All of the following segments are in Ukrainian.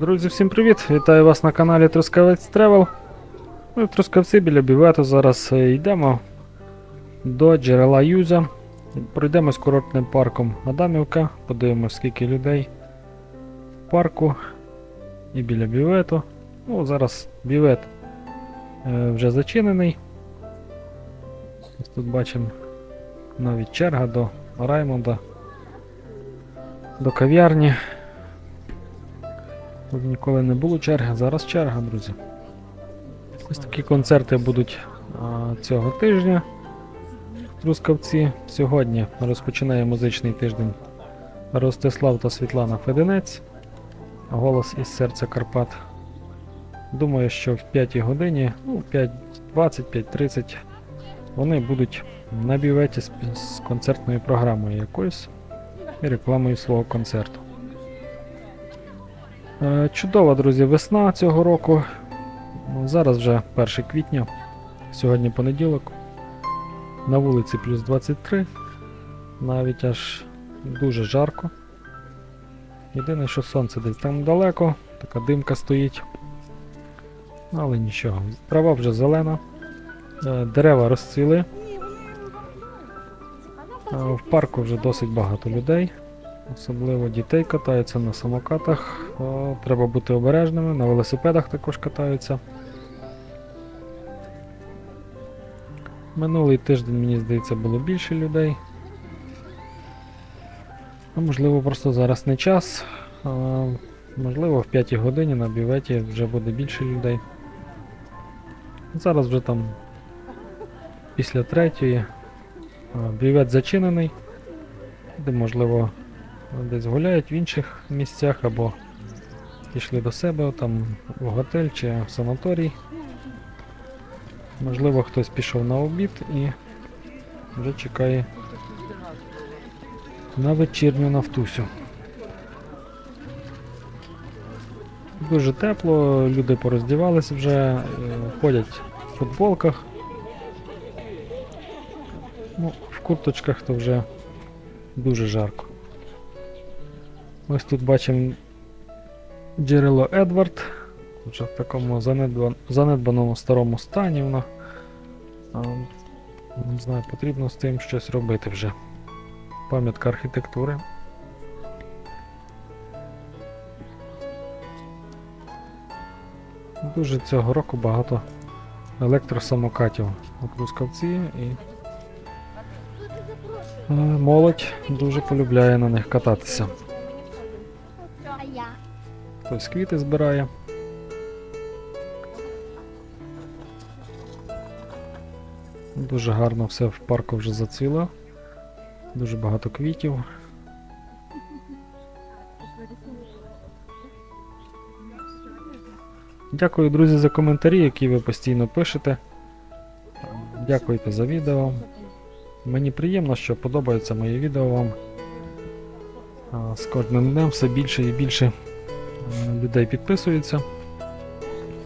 Друзі, всім привіт! Вітаю вас на каналі Трускавець Тревел. Ми в Трускавці біля Бівету зараз е, йдемо до джерела Юза. Пройдемось курортним парком Адамівка, подивимось скільки людей в парку і біля бівету. Ну, зараз бівет е, вже зачинений. Ось тут бачимо навіть черга до Раймонда, до кав'ярні. Ніколи не було черги, зараз черга, друзі. Ось такі концерти будуть а, цього тижня Трускавці. Сьогодні розпочинає музичний тиждень Ростислав та Світлана Феденець. Голос із серця Карпат. Думаю, що в 5 годині, ну, 5.20, 5.30 вони будуть на біветі з, з концертною програмою якоюсь і рекламою свого концерту. Е, Чудова, друзі, весна цього року. Ну, Зараз вже 1 квітня, сьогодні понеділок. На вулиці плюс 23. Навіть аж дуже жарко. Єдине, що сонце десь там далеко, така димка стоїть. Але нічого. Трава вже зелена. Е, Дерева розцвіли. Е, В парку вже досить багато людей. Особливо дітей катаються на самокатах. О, треба бути обережними, на велосипедах також катаються. Минулий тиждень, мені здається, було більше людей. А можливо, просто зараз не час. А, можливо, в 5 годині на бюветі вже буде більше людей. Зараз вже там після третьої бювет зачинений. Де можливо десь гуляють в інших місцях або пішли до себе там в готель чи в санаторій. Можливо, хтось пішов на обід і вже чекає на вечірню нафтусю. Дуже тепло, люди пороздівалися вже, е, ходять в футболках. Ну, в курточках то вже дуже жарко. Ось тут бачимо джерело Едвард. Вже в такому занедба... занедбаному старому стані воно. Не знаю, потрібно з тим щось робити вже. Пам'ятка архітектури. Дуже цього року багато електросамокатів у Трускавці і е, молодь дуже полюбляє на них кататися. Хтось квіти збирає. Дуже гарно все в парку вже зацвіло. Дуже багато квітів. Дякую, друзі, за коментарі, які ви постійно пишете. Дякуйте за відео. Мені приємно, що подобаються мої відео вам. З кожним днем все більше і більше людей підписується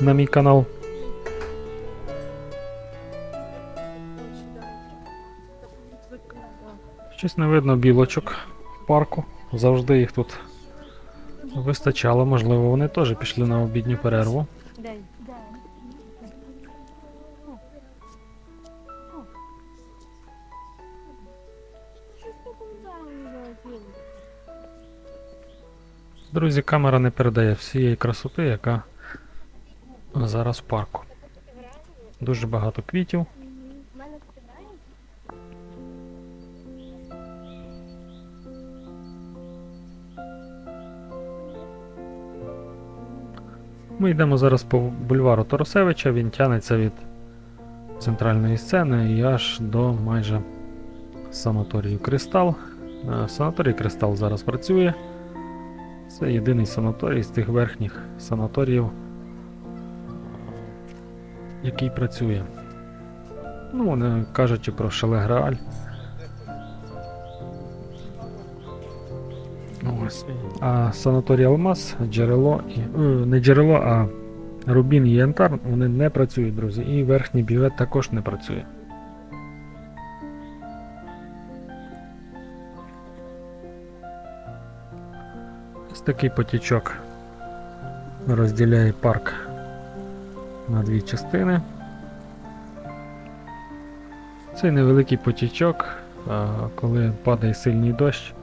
на мій канал. Щось не видно білочок в парку. Завжди їх тут вистачало, можливо, вони теж пішли на обідню перерву. Друзі, камера не передає всієї красоти, яка зараз в парку. Дуже багато квітів. Ми йдемо зараз по бульвару Торосевича, він тягнеться від центральної сцени і аж до майже санаторію Кристал. Е, Санаторій Кристал зараз працює. Це єдиний санаторій з тих верхніх санаторіїв, який працює. Ну, вони кажучи про Шале Грааль. Ось. А санаторій Алмаз, джерело і. е, Не джерело, а Рубін і Янтар вони не працюють, друзі. І верхній бювет також не працює. Ось такий потічок розділяє парк на дві частини. Цей невеликий потічок, коли падає сильний дощ,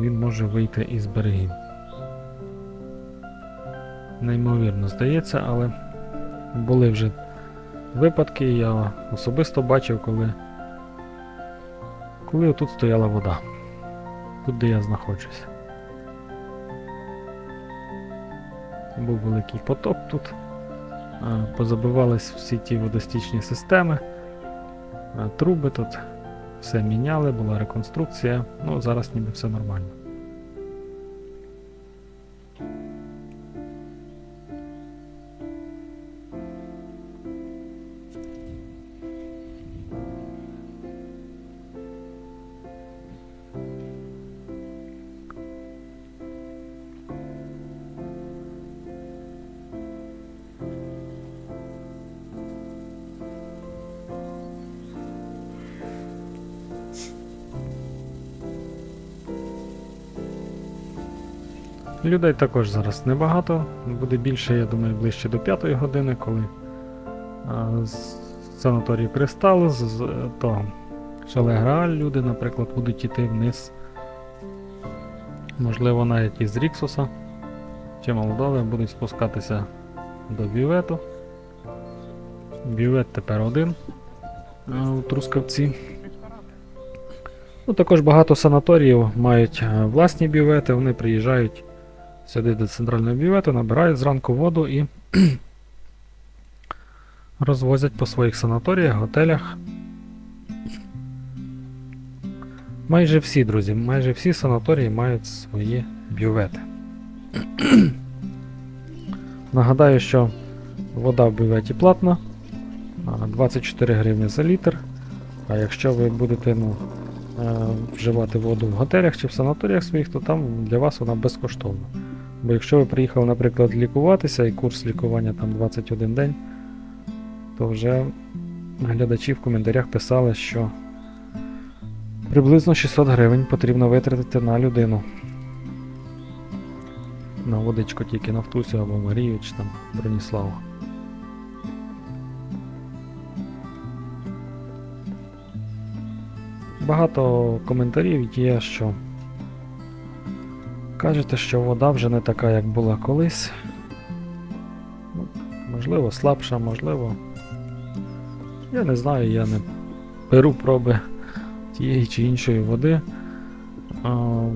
він може вийти із берегів. Неймовірно здається, але були вже випадки, я особисто бачив, коли, коли отут стояла вода. Тут, де я знаходжуся. Був великий потоп тут. Позабивались всі ті водостічні системи. Труби тут все міняли, була реконструкція. Ну, зараз ніби все нормально. Людей також зараз небагато, буде більше, я думаю, ближче до 5 години, коли а, з санаторію Кристал, з, з е, того Шалеграль люди, наприклад, будуть йти вниз. Можливо, навіть із Ріксуса чи Молдови будуть спускатися до бювету. Бювет тепер один а, у Трускавці. Ну, також багато санаторіїв мають власні бювети, вони приїжджають сюди до центрального бювету, набирають зранку воду і розвозять по своїх санаторіях, готелях. Майже всі, друзі, майже всі санаторії мають свої бювети. Нагадаю, що вода в бюветі платна, 24 гривні за літр. А якщо ви будете ну, е, вживати воду в готелях чи в санаторіях своїх, то там для вас вона безкоштовна. Бо якщо ви приїхали, наприклад, лікуватися і курс лікування там 21 день, то вже глядачі в коментарях писали, що приблизно 600 гривень потрібно витратити на людину. На водичку тільки Нафтусю або Марію чи там Броніславу. Багато коментарів є, що кажете, що вода вже не така, як була колись. Ну, Можливо, слабша, можливо. Я не знаю, я не беру проби тієї чи іншої води.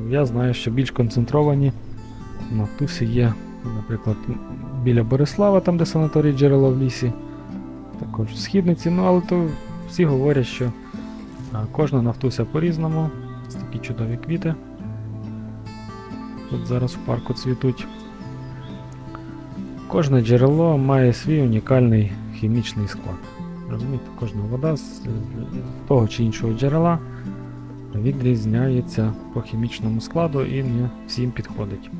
Я знаю, що більш концентровані на тусі є, наприклад, біля Борислава, там де санаторій джерело в лісі, також в східниці, ну але то всі говорять, що кожна нафтуся по-різному. Такі чудові квіти. Тут зараз в парку цвітуть. Кожне джерело має свій унікальний хімічний склад. Розумієте, кожна вода з того чи іншого джерела відрізняється по хімічному складу і не всім підходить.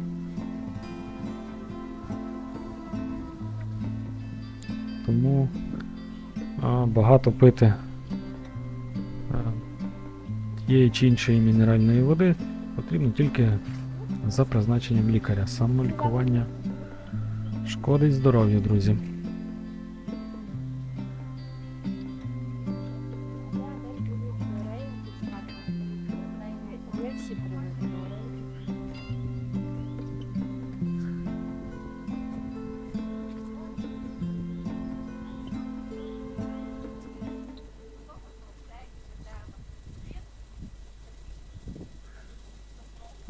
Тому багато пити тієї чи іншої мінеральної води потрібно тільки за призначенням лікаря. Самолікування шкодить здоров'ю, друзі.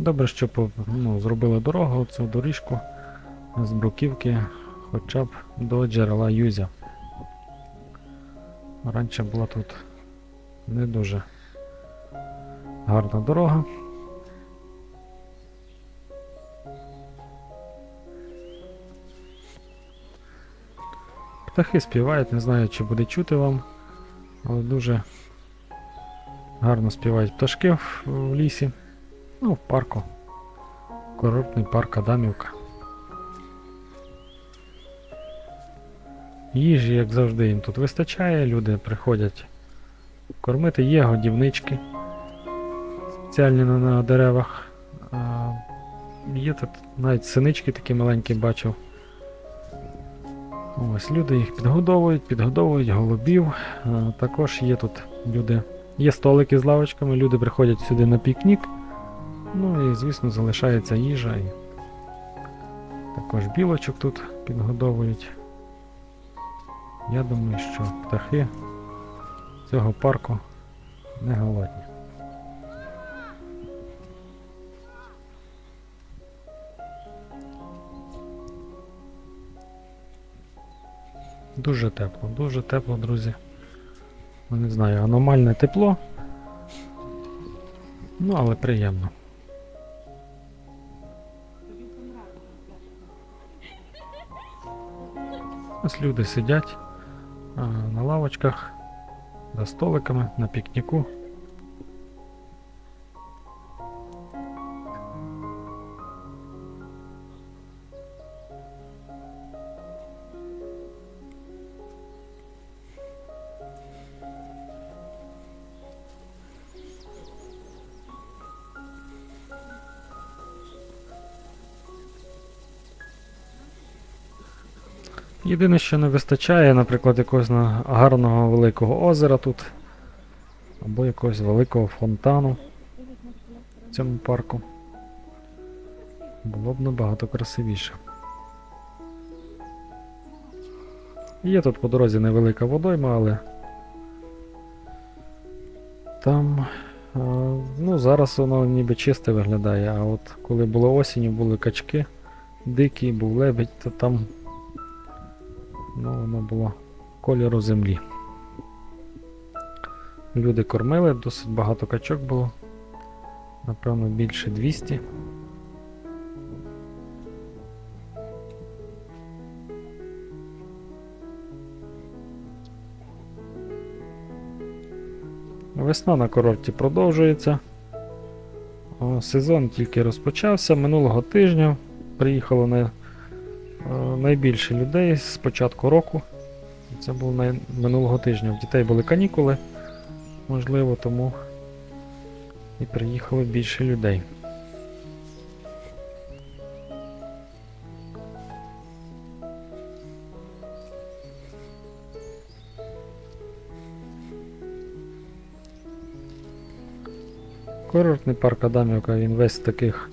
Добре, що ну, зробили дорогу, цю доріжку з бруківки хоча б до джерела Юзя. Раніше була тут не дуже гарна дорога. Птахи співають, не знаю, чи буде чути вам, але дуже гарно співають пташки в, лісі. Ну, в парку. Курортний парк Адамівка. Їжі, як завжди, їм тут вистачає, люди приходять кормити, є годівнички спеціальні на, на деревах. А, є тут навіть синички такі маленькі бачив. Ось люди їх підгодовують, підгодовують голубів. Е, Також є тут люди. Є столики з лавочками, люди приходять сюди на пікнік. Ну і, звісно, залишається їжа. І також білочок тут підгодовують. Я думаю, що птахи цього парку не голодні. Дуже тепло, дуже тепло, друзі. Ну, не знаю, аномальне тепло. Ну, але приємно. Ось люди сидять на лавочках, за столиками, на пікніку. Єдине, що не вистачає, наприклад, якогось гарного великого озера тут, або якогось великого фонтану в цьому парку. Було б набагато красивіше. Є тут по дорозі невелика водойма, але там, е, ну, зараз воно ніби чисте виглядає, а от коли було осінню, були качки дикі, був лебедь, то там Ну, воно було кольору землі. Люди кормили, досить багато качок було. Напевно, більше 200. Весна на курорті продовжується. Сезон тільки розпочався. Минулого тижня приїхало на найбільше людей з початку року. Це було най... минулого тижня. В дітей були канікули, можливо, тому і приїхало більше людей. Курортний парк Адамівка, він весь в таких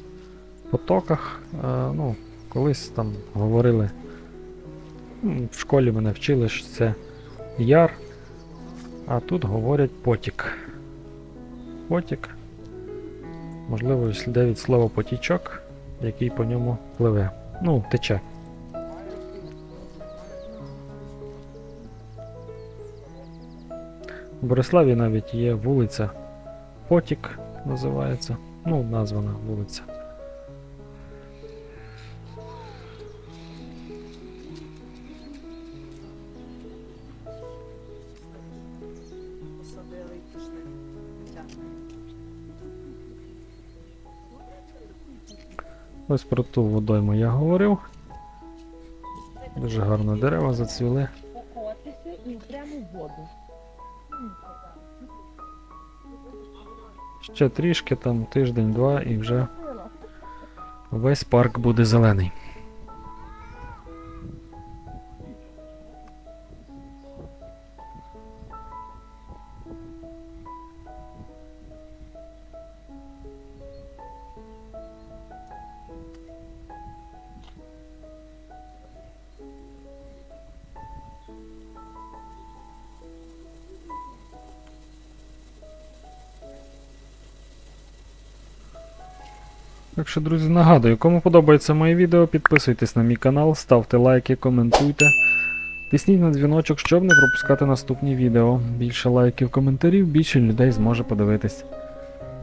потоках. Е, ну, Колись там говорили, в школі мене вчили, що це яр, а тут говорять потік. Потік. Можливо, йде від слова потічок, який по ньому пливе. Ну, тече. В Бориславі навіть є вулиця Потік називається. Ну, названа вулиця. Посадили і пішли. Ось про ту водойму я говорив. Дуже гарно дерева зацвіли. покотися і прямо в воду. Ще трішки, там тиждень-два і вже весь парк буде зелений. Так що, друзі, нагадую, кому подобається моє відео, підписуйтесь на мій канал, ставте лайки, коментуйте. Тисніть на дзвіночок, щоб не пропускати наступні відео. Більше лайків, коментарів, більше людей зможе подивитись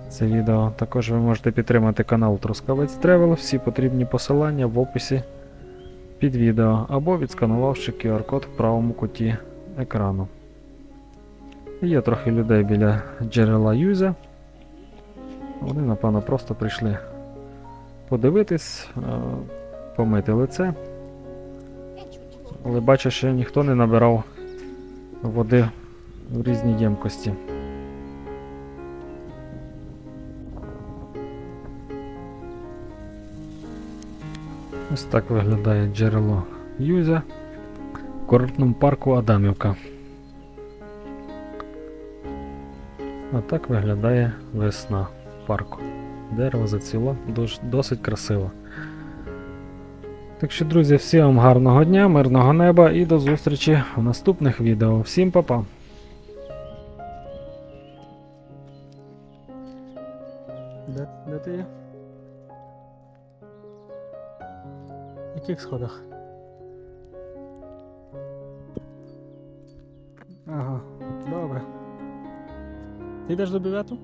це відео. Також ви можете підтримати канал Трускавець Тревел, всі потрібні посилання в описі під відео або відсканувавши QR-код в правому куті екрану. Є трохи людей біля джерела Юза. Вони, напевно, просто прийшли подивитись, е, помити лице. Але бачу, що ніхто не набирав води в різні ємкості. Ось так виглядає джерело Юзя. в курортному парку Адамівка. А так виглядає весна парку. Дерево зацвіло досить красиво. Так що, друзі, всім вам гарного дня, мирного неба і до зустрічі в наступних відео. Всім па-па! Де, де ти є? В яких сходах? Ага, добре. Ти йдеш до бювету?